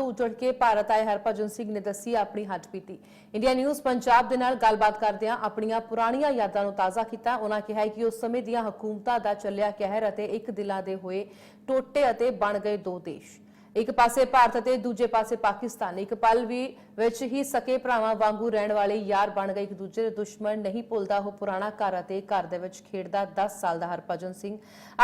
ਤੋਂ ਉੱਜੜ ਕੇ ਭਾਰਤ ਆਏ ਹਰਭਜਨ ਸਿੰਘ ਨੇ ਦੱਸੀ ਆਪਣੀ ਹੱਡਬੀਤੀ ਇੰਡੀਆ ਨਿਊਜ਼ ਪੰਜਾਬ ਦੇ ਨਾਲ ਗੱਲਬਾਤ ਕਰਦਿਆਂ ਆਪਣੀਆਂ ਪੁਰਾਣੀਆਂ ਯਾਦਾਂ ਨੂੰ ਤਾਜ਼ਾ ਕੀਤਾ। ਉਹਨਾਂ ਕਿਹਾ ਕਿ ਉਸ ਸਮੇਂ ਦੀਆਂ ਹਕੂਮਤਾਂ ਦਾ ਚੱਲਿਆ ਕਹਿਰ ਅਤੇ ਇੱਕ ਦਿਲਾਂ ਦੇ ਹੋਏ ਟੋਟੇ ਅਤੇ ਬਣ ਗਏ ਦੋ ਦੇਸ਼। ਇੱਕ ਪਾਸੇ ਭਾਰਤ ਅਤੇ ਦੂਜੇ ਪਾਸੇ ਪਾਕਿਸਤਾਨ। ਇੱਕ ਪਲ ਵੀ ਵਿੱਚ ਹੀ ਸਕੇ ਭਰਾਵਾਂ ਵਾਂਗੂ ਰਹਿਣ ਵਾਲੇ ਯਾਰ ਬਣ ਗਏ। ਇੱਕ ਦੂਜੇ ਦੇ ਦੁਸ਼ਮਣ ਨਹੀਂ ਭੁੱਲਦਾ। ਉਹ ਪੁਰਾਣਾ ਘਰ ਅਤੇ ਘਰ ਦੇ ਵਿੱਚ ਖੇਡਦਾ 10 ਸਾਲ ਦਾ ਹਰਭਜਨ ਸਿੰਘ।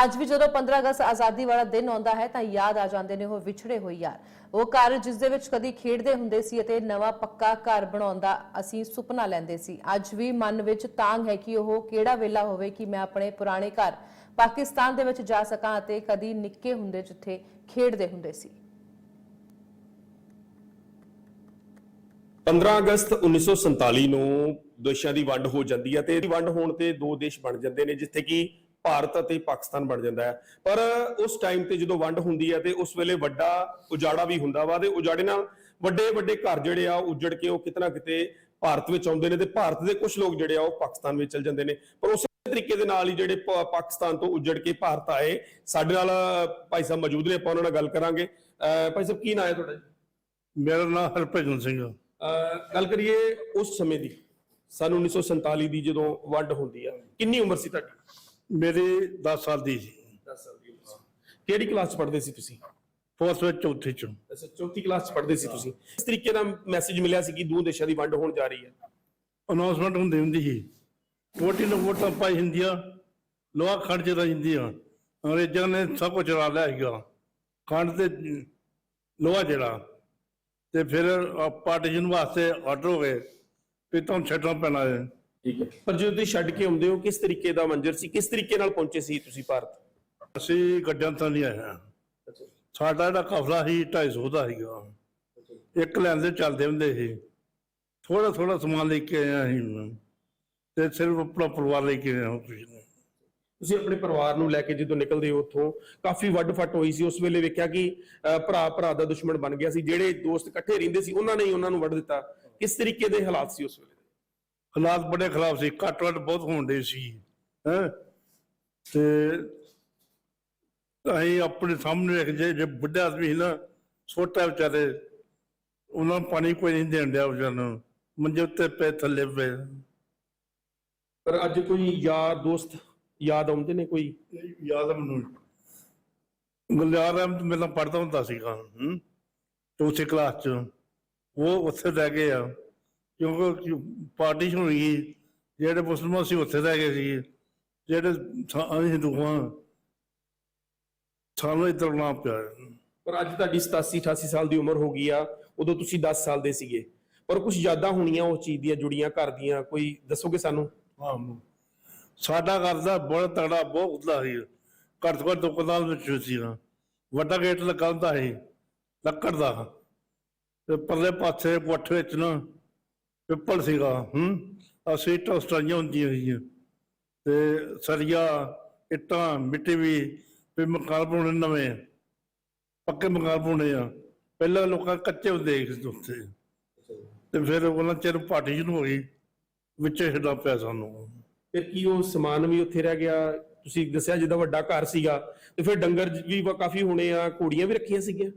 ਅੱਜ ਵੀ ਜਦੋਂ 15 ਅਗਸਤ ਆਜ਼ਾਦੀ ਵਾਲਾ ਦਿਨ ਆਉਂਦਾ ਹੈ ਤਾਂ ਯਾਦ ਆ ਜਾਂਦੇ ਨੇ ਉਹ ਵਿਛੜੇ ਹੋਏ ਯਾਰ। ਉਹ ਘਰ ਜਿਸ ਦੇ ਵਿੱਚ ਕਦੀ ਖੇਡਦੇ ਹੁੰਦੇ ਸੀ ਅਤੇ ਨਵਾਂ ਪੱਕਾ ਘਰ ਬਣਾਉਣ ਦਾ ਅਸੀਂ ਸੁਪਨਾ ਲੈਂਦੇ ਸੀ। ਅੱਜ ਵੀ ਮਨ ਵਿੱਚ ਤਾਂਗ ਹੈ ਕਿ ਉਹ ਕਿਹੜਾ ਵੇਲਾ ਹੋਵੇ ਕਿ ਮੈਂ ਆਪਣੇ ਪੁਰਾਣੇ ਘਰ ਪਾਕਿਸਤਾਨ ਦੇ ਵਿੱਚ ਜਾ ਸਕਾਂ ਅਤੇ ਕਦੀ ਨਿੱਕੇ ਹੁੰਦੇ ਜਿੱਥੇ ਖੇਡਦੇ ਹੁੰਦੇ ਸੀ। 15 ਅਗਸਤ 1947 ਨੂੰ ਦੇਸ਼ਾਂ ਦੀ ਵੰਡ ਹੋ ਜਾਂਦੀ ਹੈ ਤੇ ਇਹਦੀ ਵੰਡ ਹੋਣ ਤੇ ਦੋ ਦੇਸ਼ ਬਣ ਜਾਂਦੇ ਨੇ, ਜਿੱਥੇ ਕਿ ਭਾਰਤ ਅਤੇ ਪਾਕਿਸਤਾਨ ਬਣ ਜਾਂਦਾ ਹੈ। ਪਰ ਉਸ ਟਾਈਮ ਤੇ ਜਦੋਂ ਵੰਡ ਹੁੰਦੀ ਹੈ ਤੇ ਉਸ ਵੇਲੇ ਵੱਡਾ ਉਜਾੜਾ ਵੀ ਹੁੰਦਾ ਵਾ ਤੇ ਉਜਾੜੇ ਨਾਲ ਵੱਡੇ ਵੱਡੇ ਘਰ ਜਿਹੜੇ ਆ ਉਜੜ ਕੇ ਉਹ ਕਿਤਨਾ ਕਿਤੇ ਭਾਰਤ ਵਿੱਚ ਆਉਂਦੇ ਨੇ ਤੇ ਭਾਰਤ ਦੇ ਕੁਝ ਲੋਕ ਜਿਹੜੇ ਆ ਉਹ ਪਾਕਿਸਤਾਨ ਵਿੱਚ ਚਲ ਜਾਂਦੇ ਨੇ। ਪਰ ਉਸੇ ਤਰੀਕੇ ਦੇ ਨਾਲ ਹੀ ਜਿਹੜੇ ਪਾਕਿਸਤਾਨ ਤੋਂ ਉਜੜ ਕੇ ਭਾਰਤ ਆਏ ਸਾਡੇ ਨਾਲ ਭਾਈ ਸਾਹਿਬ ਮੌਜੂਦ ਨੇ ਆਪਾਂ ਉਹਨਾਂ ਨਾਲ ਗੱਲ ਕਰਾਂਗੇ। ਭਾਈ ਸਾਹਿਬ ਕੀ ਨਾਂ ਹੈ ਤੁਹਾਡਾ? ਮੇਰਾ ਨਾਮ ਹਰਭਜਨ ਸਿੰਘ ਗੱਲ ਕਰੀਏ ਉਸ ਸਮੇਂ ਦੀ। ਸਨ 1947 ਦੀ ਜਦੋਂ ਵੰਡ ਹੁੰਦੀ ਆ। ਕਿੰਨੀ ਉਮਰ ਸੀ ਤੁਹਾਡੀ? ਮੇਰੀ 10 ਸਾਲ ਦੀ ਸੀ। 10 ਸਾਲ ਦੀ ਉਮਰ ਕਿਹੜੀ ਕਲਾਸ ਚ ਪੜ੍ਹਦੇ ਸੀ ਤੁਸੀਂ? ਫੋਰਸ ਵਿੱਚ ਚੌਥੀ ਚ। ਅੱਛਾ ਚੌਥੀ ਕਲਾਸ ਚ ਪੜ੍ਹਦੇ ਸੀ ਤੁਸੀਂ। ਇਸ ਤਰੀਕੇ ਨਾਲ ਮੈਸੇਜ ਮਿਲਿਆ ਸੀ ਕਿ ਦੋ ਦੇਸ਼ਾਂ ਦੀ ਵੰਡ ਹੋਣ ਜਾ ਰਹੀ ਹੈ। ਅਨਾਉਂਸਮੈਂਟ ਹੁੰਦੀ ਹੁੰਦੀ ਸੀ। ਵੋਟੀ ਨੂੰ ਵੋਟਾਂ ਪਾਈ ਹੁੰਦੀਆਂ ਲੋਹਾ ਖੰਡ ਚ ਰਹਿੰਦੀਆਂ ਅੰਗਰੇਜ਼ਾਂ ਨੇ ਸਭ ਕੁਝ ਚਲਾ ਲਿਆ ਸੀਗਾ। ਖੰਡ ਤੇ ਲੋਹਾ ਜਿਹੜਾ ਤੇ ਫਿਰ ਪਾਰਟੀਸ਼ਨ ਵਾਸਤੇ ਆਰਡਰ ਹੋ ਗਏ ਵੀ ਤੁਹਾਨੂੰ ਛੱਡਣਾ ਪੈਣਾ ਹੈ ਠੀਕ ਹੈ। ਪਰ ਜਦੋਂ ਤੁਸੀਂ ਛੱਡ ਕੇ ਆਉਂਦੇ ਹੋ ਕਿਸ ਤਰੀਕੇ ਦਾ ਮੰਜ਼ਰ ਸੀ? ਕਿਸ ਤਰੀਕੇ ਨਾਲ ਪਹੁੰਚੇ ਸੀ ਤੁਸੀਂ ਭਾਰਤ? ਅਸੀਂ ਗੱਡਿਆਂ ਤਾਂ ਨਹੀਂ ਆਏ ਹਾਂ। ਸਾਡਾ ਜਿਹੜਾ ਕਫਲਾ ਸੀ 250 ਦਾ ਸੀਗਾ। ਇੱਕ ਲੈਣ ਦੇ ਚੱਲਦੇ ਹੁੰਦੇ ਸੀ। ਥੋੜਾ ਥੋੜਾ ਸਮਾਨ ਲੈ ਕੇ ਆਇਆ ਸੀ ਤੇ ਸਿਰਫ ਆਪਣਾ ਪਰਿਵਾਰ ਲੈ ਕੇ ਆਇਆ ਕੁਝ ਨਹੀਂ ਤੁਸੀਂ ਆਪਣੇ ਪਰਿਵਾਰ ਨੂੰ ਲੈ ਕੇ ਜਦੋਂ ਨਿਕਲਦੇ ਹੋ ਉੱਥੋਂ ਕਾਫੀ ਵੱਡ ਫੱਟ ਹੋਈ ਸੀ। ਉਸ ਵੇਲੇ ਵੇਖਿਆ ਕਿ ਭਰਾ ਭਰਾ ਦਾ ਦੁਸ਼ਮਣ ਬਣ ਗਿਆ ਸੀ। ਜਿਹੜੇ ਦੋਸਤ ਇਕੱਠੇ ਰਹਿੰਦੇ ਸੀ ਉਹਨਾਂ ਨੇ ਹੀ ਉਹਨਾਂ ਨੂੰ ਵੱਢ ਦਿੱਤਾ। ਕਿਸ ਤਰੀਕੇ ਦੇ ਹਾਲਾਤ ਸੀ ਉਸ ਵੇਲੇ? ਹਾਲਾਤ ਬੜੇ ਖਰਾਬ ਸੀ ਘੱਟ ਵੱਟ ਬਹੁਤ ਹੁੰਦੇ ਸੀ ਹੈ। ਤੇ ਅਸੀਂ ਆਪਣੇ ਸਾਹਮਣੇ ਇੱਕ ਜੇ ਜੇ ਬੁੱਢਾ ਆਦਮੀ ਸੀ ਨਾ ਛੋਟਾ ਵਿਚਾਰੇ ਉਹਨਾਂ ਨੂੰ ਪਾਣੀ ਕੋਈ ਨਹੀਂ ਦੇਣ ਡਿਆ ਵਿਚਾਰ ਨੂੰ ਮੰਜੇ ਉੱਤੇ ਪੈ ਥੱਲੇ ਪਏ। ਪਰ ਅੱਜ ਕੋਈ ਯਾਰ ਦੋਸਤ ਯਾਦ ਆਉਂਦੇ ਨੇ ਕੋਈ? ਯਾਦ ਆ ਮੈਨੂੰ। ਗੁਲਜ਼ਾਰ ਅਹਿਮਦ ਮੇਰਾ ਪੜਦਾ ਹੁੰਦਾ ਸੀਗਾ ਹੂੰ। ਚੌਥੀ ਕਲਾਸ ਚ ਉਹ ਉੱਥੇ ਰਹਿ ਗਏ ਆ। ਕਿਉਂਕਿ ਪਾਰਟੀ ਹੋਈ ਜਿਹੜੇ ਮੁਸਲਮਾਨ ਸੀ ਉੱਥੇ ਰਹਿ ਗਏ ਸੀ ਜਿਹੜੇ ਅਸੀਂ ਹਿੰਦੂ ਹਾਂ ਸਾਨੂੰ ਇੱਧਰ ਨਾ ਪਿਆ ਪਰ ਅੱਜ ਤੁਹਾਡੀ 87 88 ਸਾਲ ਦੀ ਉਮਰ ਹੋ ਗਈ ਆ ਉਦੋਂ ਤੁਸੀਂ 10 ਸਾਲ ਦੇ ਸੀਗੇ। ਪਰ ਕੁਝ ਯਾਦਾਂ ਹੋਣੀਆਂ ਉਸ ਚੀਜ਼ ਦੀਆਂ ਜੁੜੀਆਂ ਘਰ ਦੀਆਂ ਕੋਈ ਦੱਸੋਗੇ ਸਾਨੂੰ? ਹਾਂ ਸਾਡਾ ਘਰ ਦਾ ਬਹੁਤ ਤਗੜਾ ਬਹੁਤ ਉਤਲਾ ਸੀ। ਘੱਟ ਤੋਂ ਘੱਟ ਦੋ ਕਨਾਲ ਵਿੱਚ ਸੀ ਨਾ। ਵੱਡਾ ਗੇਟ ਲੱਗਾ ਹੁੰਦਾ ਸੀ ਲੱਕੜ ਦਾ। ਤੇ ਪਰਲੇ ਪਾਸੇ ਕੋਠੇ ਵਿੱਚ ਨਾ ਪਿੱਪਲ ਸੀਗਾ ਹੂੰ ਅਸੀਂ ਟੋਸਟਾਈਆਂ ਹੁੰਦੀਆਂ ਸੀਗੀਆਂ। ਤੇ ਸਰੀਆ ਇੱਟਾਂ ਮਿੱਟੀ ਵੀ ਵੀ ਮਕਾਨ ਬਣਾਉਣੇ ਨਵੇਂ ਪੱਕੇ ਮਕਾਨ ਬਣਾਉਣੇ ਆ। ਪਹਿਲਾਂ ਲੋਕਾਂ ਕੱਚੇ ਹੁੰਦੇ ਸੀ ਉੱਥੇ। ਤੇ ਫਿਰ ਉਹਨਾਂ ਚਿਰ ਪਾਰਟੀਸ਼ਨ ਹੋ ਗਈ ਵਿੱਚ ਛੱਡਣਾ ਪਿਆ ਸਾਨੂੰ। ਫਿਰ ਕੀ ਉਹ ਸਮਾਨ ਵੀ ਉੱਥੇ ਰਹਿ ਗਿਆ? ਤੁਸੀਂ ਦੱਸਿਆ ਜਿੱਦਾਂ ਵੱਡਾ ਘਰ ਸੀਗਾ ਤੇ ਫਿਰ ਡੰਗਰ ਵੀ ਕਾਫੀ ਹੋਣੇ ਆ ਘੋੜੀਆਂ ਵੀ ਰੱਖੀਆਂ ਸੀਗੀਆਂ?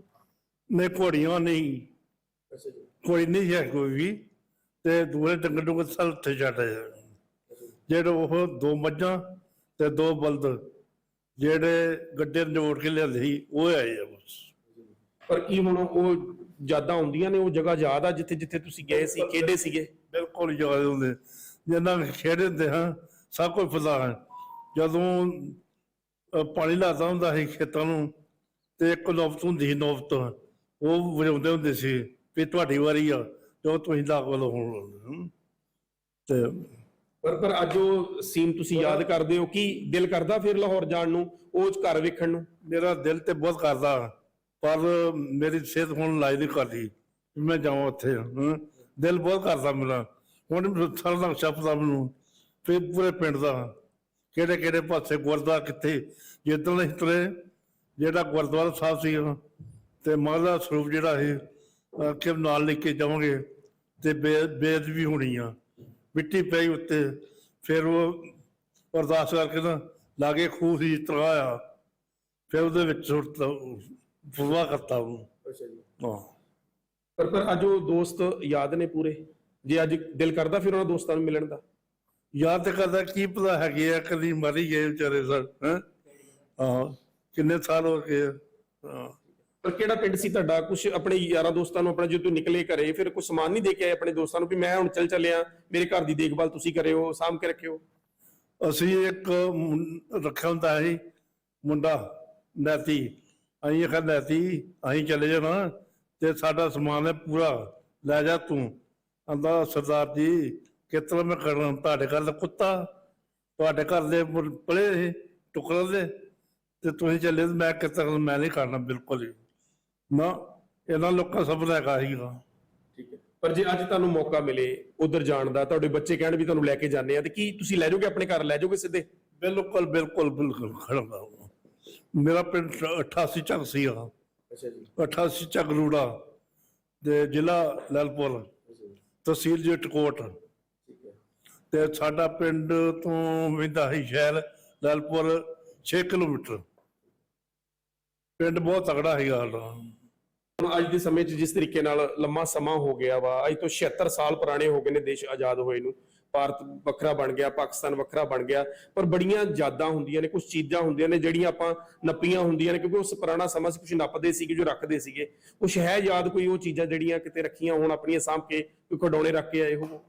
ਨਹੀਂ ਘੋੜੀਆਂ ਨਹੀਂ। ਕੋਈ ਨਹੀਂ ਹੈ ਕੋਈ ਵੀ। ਤੇ ਦੂਰੇ ਡੰਗਰ ਡੰਗਰ ਸਭ ਉੱਥੇ ਛੱਡ ਜਿਹੜੇ ਉਹ ਦੋ ਮੱਝਾਂ ਤੇ ਦੋ ਬਲਦ ਜਿਹੜੇ ਗੱਡੇ ਨੂੰ ਜੋੜ ਕੇ ਲਿਆਂਦੇ ਸੀ ਉਹ ਆਏ ਆ ਬਸ। ਪਰ ਕੀ ਹੁਣ ਉਹ ਯਾਦਾਂ ਆਉਂਦੀਆਂ ਨੇ ਉਹ ਜਗ੍ਹਾ ਯਾਦ ਆ ਜਿੱਥੇ ਜਿੱਥੇ ਤੁਸੀਂ ਗਏ ਸੀ ਖੇਡੇ ਸੀਗੇ? ਬਿਲਕੁਲ ਯਾਦ ਹੁੰਦੇ ਜਿੰਨਾ ਖੇਡਦੇ ਹੁੰਦੇ ਹਾਂ ਸਭ ਕੁਝ ਪਤਾ ਹੈ। ਜਦੋਂ ਪਾਣੀ ਲਾਦਾ ਹੁੰਦਾ ਸੀ ਖੇਤਾਂ ਨੂੰ ਤੇ ਇੱਕ ਨੌਬਤ ਹੁੰਦੀ ਸੀ ਨੌਬਤ। ਉਹ ਵਜਾਉਂਦੇ ਹੁੰਦੇ ਸੀ ਵੀ ਤੁਹਾਡੀ ਵਾਰੀ ਆ। ਜੋ ਤੁਸੀਂ ਦਾਖਲ ਹੋਣ ਤੇ ਪਰ ਪਰ ਅੱਜ ਉਹ ਸੀਨ ਤੁਸੀਂ ਯਾਦ ਕਰਦੇ ਹੋ ਕਿ ਦਿਲ ਕਰਦਾ ਫਿਰ ਲਾਹੌਰ ਜਾਣ ਨੂੰ ਉਹ ਘਰ ਵੇਖਣ ਨੂੰ? ਮੇਰਾ ਦਿਲ ਤੇ ਬਹੁਤ ਕਰਦਾ ਪਰ ਮੇਰੀ ਸਿਹਤ ਹੁਣ ਲਾਇ ਨਹੀਂ ਕਰਦੀ ਮੈਂ ਜਾਵਾਂ ਉੱਥੇ ਦਿਲ ਬਹੁਤ ਕਰਦਾ ਮੇਰਾ। ਹੁਣ ਮੈਨੂੰ ਸਾਰਾ ਨਕਸ਼ਾ ਪਤਾ ਮੈਨੂੰ ਫਿਰ ਪੂਰੇ ਪਿੰਡ ਦਾ ਕਿਹੜੇ ਕਿਹੜੇ ਪਾਸੇ ਗੁਰਦੁਆਰਾ ਕਿੱਥੇ ਜਿੱਦਾਂ ਦੇ ਹਿਤਰੇ ਜਿਹੜਾ ਗੁਰਦੁਆਰਾ ਸਾਹਿਬ ਸੀ ਤੇ ਮਾਲਾ ਸਰੂਪ ਜਿਹੜਾ ਸੀ ਕਿ ਨਾਲ ਲੈ ਕੇ ਜਾਵਾਂਗੇ ਤੇ ਬੇਦ ਵੀ ਹੋਣੀ ਆ। ਮਿੱਟੀ ਪਈ ਉੱਤੇ ਫਿਰ ਉਹ ਅਰਦਾਸ ਕਰਕੇ ਨਾ ਲਾਗੇ ਖੂਹ ਸੀ ਤਰਾਇਆ ਫਿਰ ਉਹਦੇ ਵਿੱਚ ਸੁੱਟਤਾ ਫੁਵਾ ਕਰਤਾ ਉਹ ਅੱਛਾ ਜੀ। ਹਾਂ। ਪਰ ਪਰ ਅੱਜ ਉਹ ਦੋਸਤ ਯਾਦ ਨੇ ਪੂਰੇ? ਜੇ ਅੱਜ ਦਿਲ ਕਰਦਾ ਫਿਰ ਉਹਨਾਂ ਦੋਸਤਾਂ ਨੂੰ ਮਿਲਣ ਦਾ? ਯਾਦ ਤੇ ਕਰਦਾ ਕੀ ਪਤਾ ਹੈਗੇ ਆ ਕਦੀ ਮਰੀ ਗਏ ਵਿਚਾਰੇ ਸਰ ਹੈ। ਕਿੰਨੇ ਸਾਲ ਹੋ ਗਏ ਆ। ਹਾਂ। ਪਰ ਕਿਹੜਾ ਪਿੰਡ ਸੀ ਤੁਹਾਡਾ? ਕੁਝ ਆਪਣੇ ਯਾਰਾਂ ਦੋਸਤਾਂ ਨੂੰ, ਆਪਣਾ ਜਦੋਂ ਤੂੰ ਨਿਕਲੇ ਘਰੇ, ਫਿਰ ਕੁਝ ਸਮਾਨ ਨਹੀਂ ਦੇ ਕੇ ਆਏ ਆਪਣੇ ਦੋਸਤਾਂ ਨੂੰ ਵੀ ਮੈਂ ਹੁਣ ਚੱਲ ਚੱਲਿਆ, ਮੇਰੇ ਘਰ ਦੀ ਦੇਖਭਾਲ ਤੁਸੀਂ ਕਰਿਓ ਸਾਂਭ ਕੇ ਰੱਖਿਓ? ਅਸੀਂ ਇੱਕ ਮੁੰ- ਰੱਖਿਆ ਹੁੰਦਾ ਸੀ, ਮੁੰਡਾ, ਨੈਤੀ। ਅਸੀਂ ਇਹ ਨੈਤੀ, ਅਸੀਂ ਚਲੇ ਜਾਣਾ ਤੇ ਸਾਡਾ ਸਮਾਨ ਹੈ ਪੂਰਾ, ਲੈ ਜਾ ਤੂੰ। ਆਂਦਾ, ਸਰਦਾਰ ਜੀ ਕਿਤਨਾ ਮੈਂ ਕਰਨਾ? ਤੁਹਾਡੇ ਘਰ ਦਾ ਕੁੱਤਾ, ਤੁਹਾਡੇ ਘਰ ਦੇ ਮੁਰ- ਪਲੇ ਸੀ, ਟੁਕੜੇ ਦੇ ਤੇ ਤੁਸੀਂ ਚੱਲੇ ਤੇ ਮੈਂ ਕਿਤਨਾ ਮੈਂ ਨਹੀਂ ਕਰਨਾ, ਬਿਲਕੁਲ ਹੀ। ਨਾ ਇਹਨਾਂ ਲੋਕਾਂ ਸਭ ਹੈਗਾ ਸੀਗਾ। ਠੀਕ ਹੈ। ਪਰ ਜੇ ਅੱਜ ਤੁਹਾਨੂੰ ਮੌਕਾ ਮਿਲੇ ਉਧਰ ਜਾਣ ਦਾ ਤੁਹਾਡੇ ਬੱਚੇ ਕਹਿਣ ਵੀ ਤੁਹਾਨੂੰ ਲੈ ਕੇ ਜਾਂਦੇ ਆ ਤੇ ਕੀ ਤੁਸੀਂ ਲੈ ਜਾਓਗੇ ਆਪਣੇ ਘਰ ਲੈ ਜਾਓਗੇ ਸਿੱਧੇ? ਬਿਲਕੁਲ ਬਿਲਕੁਲ ਬਿਲਕੁਲ ਖੜਾ ਮੇਰਾ ਪਿੰਡ 88 ਚੱਕ ਸੀਗਾ। ਅੱਛਾ ਜੀ। 88 ਚੱਗਰੂੜਾ ਤੇ ਜ਼ਿਲ੍ਹਾ ਲੈਲਪੁਰ ਤਹਿਸੀਲ ਜਟਕੋਟ ਠੀਕ ਹੈ। ਤੇ ਸਾਡਾ ਪਿੰਡ ਤੋਂ ਵਿੰਦਾ ਹੀ ਸ਼ਹਿਰ ਲੈਲਪੁਰ 6 ਕਿਲੋਮੀਟਰ। ਪਿੰਡ ਬਹੁਤ ਤਗੜਾ ਹੈਗਾ ਸਾਡਾ। ਅੱਜ ਦੇ ਸਮੇਂ 'ਚ ਜਿਸ ਤਰੀਕੇ ਨਾਲ ਲੰਮਾ ਸਮਾਂ ਹੋ ਗਿਆ ਵਾ, ਅੱਜ ਤੋਂ 76 ਸਾਲ ਪੁਰਾਣੇ ਹੋ ਗਏ ਨੇ ਦੇਸ਼ ਆਜ਼ਾਦ ਹੋਏ ਨੂੰ। ਭਾਰਤ ਵੱਖਰਾ ਬਣ ਗਿਆ, ਪਾਕਿਸਤਾਨ ਵੱਖਰਾ ਬਣ ਗਿਆ, ਪਰ ਬੜੀਆਂ ਯਾਦਾਂ ਹੁੰਦੀਆਂ ਨੇ ਕੁਝ ਚੀਜ਼ਾਂ ਹੁੰਦੀਆਂ ਨੇ ਜਿਹੜੀਆਂ ਆਪਾਂ ਨੱਪੀਆਂ ਹੁੰਦੀਆਂ ਨੇ, ਕਿਉਂਕਿ ਉਸ ਪੁਰਾਣਾ ਸਮਾਂ ਸੀ ਕੁਝ ਨੱਪਦੇ ਸੀਗੇ ਜੋ ਰੱਖਦੇ ਸੀਗੇ। ਕੁਝ ਹੈ ਯਾਦ ਕੋਈ ਉਹ ਚੀਜ਼ਾਂ ਜਿਹੜੀਆਂ ਕਿਤੇ ਰੱਖੀਆਂ ਹੋਣ ਆਪਣੀਆਂ ਸਾਂਭ ਕੇ ਕੋਈ ਖਡੌਣੇ ਰੱਖ ਕੇ ਆਏ ਹੋ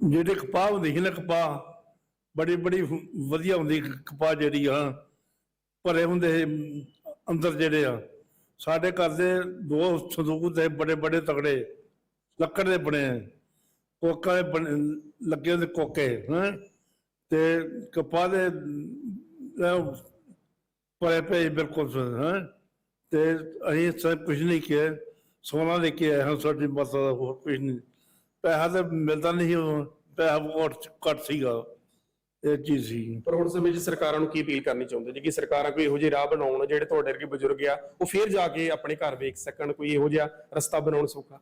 ਜਿਹੜੇ ਕਪਾਹ ਹੁੰਦੀ ਸੀ ਨਾ ਕਪਾਹ, ਬੜੀ ਬੜੀ ਵਧੀਆ ਹੁੰਦੀ ਕਪਾਹ ਜਿਹੜੀ ਆ, ਭਰੇ ਹੁੰਦੇ ਸੀ ਅੰਦਰ ਜਿਹੜੇ ਆ। ਸਾਡੇ ਘਰ ਦੇ ਦੋ ਸੰਦੂਕ ਦੇ ਬੜੇ ਬੜੇ ਤਗੜੇ ਲੱਕੜ ਦੇ ਬਣੇ ਕੋਕਾ ਦੇ ਲੱਗੇ ਹੁੰਦੇ ਕੋਕੇ ਹੈ? ਤੇ ਕਪਾਹ ਦੇ ਅਹ, ਭਰੇ ਪਏ ਬਿਲਕੁਲ ਹੈ? ਤੇ ਅਸੀਂ ਸਭ ਕੁਝ ਨਹੀਂ ਕਿਹਾ ਸੋਨਾ ਲੈ ਕੇ ਆਏ ਹਾਂ ਸਾਡੀ ਮਾਤਾ ਦਾ ਹੋਰ ਕੁਝ ਨਹੀਂ। ਪੈਸਾ ਤਾਂ ਮਿਲਦਾ ਨਹੀਂ ਸੀ ਉਦੋਂ, ਪੈਸਾ ਬਹੁਤ ਘੱਟ ਸੀਗਾ। ਇਹ ਚੀਜ਼ ਸੀ ਪਰ ਹੁਣ ਸਮੇਂ 'ਚ ਸਰਕਾਰਾਂ ਨੂੰ ਕੀ ਅਪੀਲ ਕਰਨੀ ਚਾਹੁੰਦੇ ਜੀ? ਕਿ ਸਰਕਾਰਾਂ ਕੋਈ ਇਹੋ ਜਿਹੇ ਰਾਹ ਬਣਾਉਣ ਜਿਹੜੇ ਤੁਹਾਡੇ ਵਰਗੇ ਬਜ਼ੁਰਗ ਆ ਉਹ ਫੇਰ ਜਾ ਕੇ ਆਪਣੇ ਘਰ ਵੇਖ ਸਕਣ ਕੋਈ ਇਹੋ ਜਿਹਾ ਰਸਤਾ ਬਣਾਉਣ ਸੌਖਾ?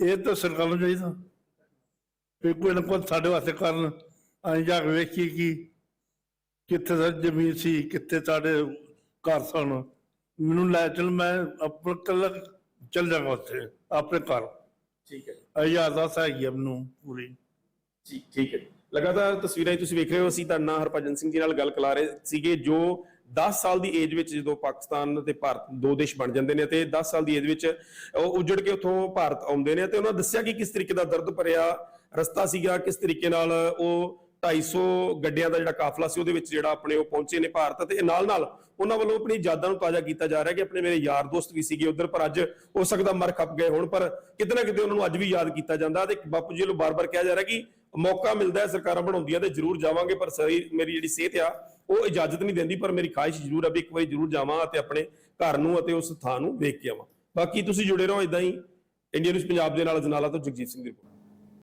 ਇਹ ਤਾਂ ਸਰਕਾਰ ਨੂੰ ਚਾਹੀਦਾ। ਵੀ ਕੋਈ ਨਾ ਕੋਈ ਸਾਡੇ ਵਾਸਤੇ ਕਰਨ। ਅਸੀਂ ਜਾ ਕੇ ਵੇਖੀ ਕਿ ਕਿੱਥੇ ਦਾ ਜ਼ਮੀਨ ਸੀ ਕਿੱਥੇ ਸਾਡੇ ਘਰ ਸਨ। ਮੈਨੂੰ ਲੈ ਚਲ ਮੈਂ ਆਪਣਾ ਕੱਲਾ ਚੱਲ ਜਾਵਾਂ ਉੱਥੇ ਆਪਣੇ ਘਰ। ਠੀਕ ਹੈ ਆਜ਼ਾਦਾਤ ਹੈਗੀ ਆ ਮੈਨੂੰ ਪੂਰੀ। ਜੀ ਠੀਕ ਹੈ ਜੀ। ਲਗਾਤਾਰ ਤਸਵੀਰਾਂ 'ਚ ਤੁਸੀਂ ਵੇਖ ਰਹੇ ਹੋ, ਅਸੀਂ ਤੁਹਾਡੇ ਨਾਲ ਹਰਭਜਨ ਸਿੰਘ ਜੀ ਨਾਲ ਗੱਲ ਕਰਾ ਰਹੇ ਸੀਗੇ, ਜੋ 10 ਸਾਲ ਦੀ ਏਜ ਵਿੱਚ ਜਦੋਂ ਪਾਕਿਸਤਾਨ ਤੇ ਭਾਰਤ ਦੋ ਦੇਸ਼ ਬਣ ਜਾਂਦੇ ਨੇ ਤੇ 10 ਸਾਲ ਦੀ ਏਜ ਵਿੱਚ ਉਹ ਉੱਜੜ ਕੇ ਉੱਥੋਂ ਭਾਰਤ ਆਉਂਦੇ ਨੇ ਤੇ ਉਹਨਾਂ ਦੱਸਿਆ ਕਿ ਕਿਸ ਤਰੀਕੇ ਦਾ ਦਰਦ ਭਰਿਆ ਰਸਤਾ ਸੀਗਾ, ਕਿਸ ਤਰੀਕੇ ਨਾਲ ਉਹ 250 ਗੱਡਿਆਂ ਦਾ ਜਿਹੜਾ ਕਾਫਲਾ ਸੀ ਉਹਦੇ ਵਿੱਚ ਜਿਹੜਾ ਆਪਣੇ ਉਹ ਪਹੁੰਚੇ ਨੇ ਭਾਰਤ ਤੇ ਨਾਲ ਨਾਲ ਉਹਨਾਂ ਵੱਲੋਂ ਆਪਣੀ ਯਾਦਾਂ ਨੂੰ ਤਾਜ਼ਾ ਕੀਤਾ ਜਾ ਰਿਹਾ ਕਿ ਆਪਣੇ ਮੇਰੇ ਯਾਰ ਦੋਸਤ ਵੀ ਸੀਗੇ ਉਧਰ, ਪਰ ਅੱਜ ਹੋ ਸਕਦਾ ਮਰ ਖੱਪ ਗਏ ਹੋਣ, ਪਰ ਕਿਤੇ ਨਾ ਕਿਤੇ ਉਹਨਾਂ ਨੂੰ ਅੱਜ ਵੀ ਯਾਦ ਕੀਤਾ ਜਾਂਦਾ ਤੇ ਬਾਪੂ ਜੀ ਵੱਲੋਂ ਬਾਰ-ਬਾਰ ਕਿਹਾ ਜਾ ਰਿਹਾ ਕਿ ਮੌਕਾ ਮਿਲਦਾ ਹੈ, ਸਰਕਾਰਾਂ ਬਣਾਉਂਦੀਆਂ ਤੇ ਜ਼ਰੂਰ ਜਾਵਾਂਗੇ, ਪਰ ਸਹੀ ਮੇਰੀ ਜਿਹੜੀ ਸਿਹਤ ਆ, ਉਹ ਇਜਾਜ਼ਤ ਨਹੀਂ ਦਿੰਦੀ, ਪਰ ਮੇਰੀ ਖਾਹਿਸ਼ ਜ਼ਰੂਰ ਆ ਵੀ ਇੱਕ ਵਾਰੀ ਜ਼ਰੂਰ ਜਾਵਾਂ ਅਤੇ ਆਪਣੇ ਘਰ ਨੂੰ ਅਤੇ ਉਸ ਥਾਂ ਨੂੰ ਵੇਖ ਕੇ ਆਵਾਂ। ਬਾਕੀ ਤੁਸੀਂ ਜੁੜੇ ਰਹੋ ਇਦਾਂ ਹੀ ਇੰਡੀਆ ਨਿਊਜ਼ ਪੰਜਾਬ ਦੇ ਨਾਲ, ਜਨਾਲਾ ਤੋਂ ਜਗਜੀਤ ਸਿੰਘ ਦੀ ਰਿਪੋਰਟ।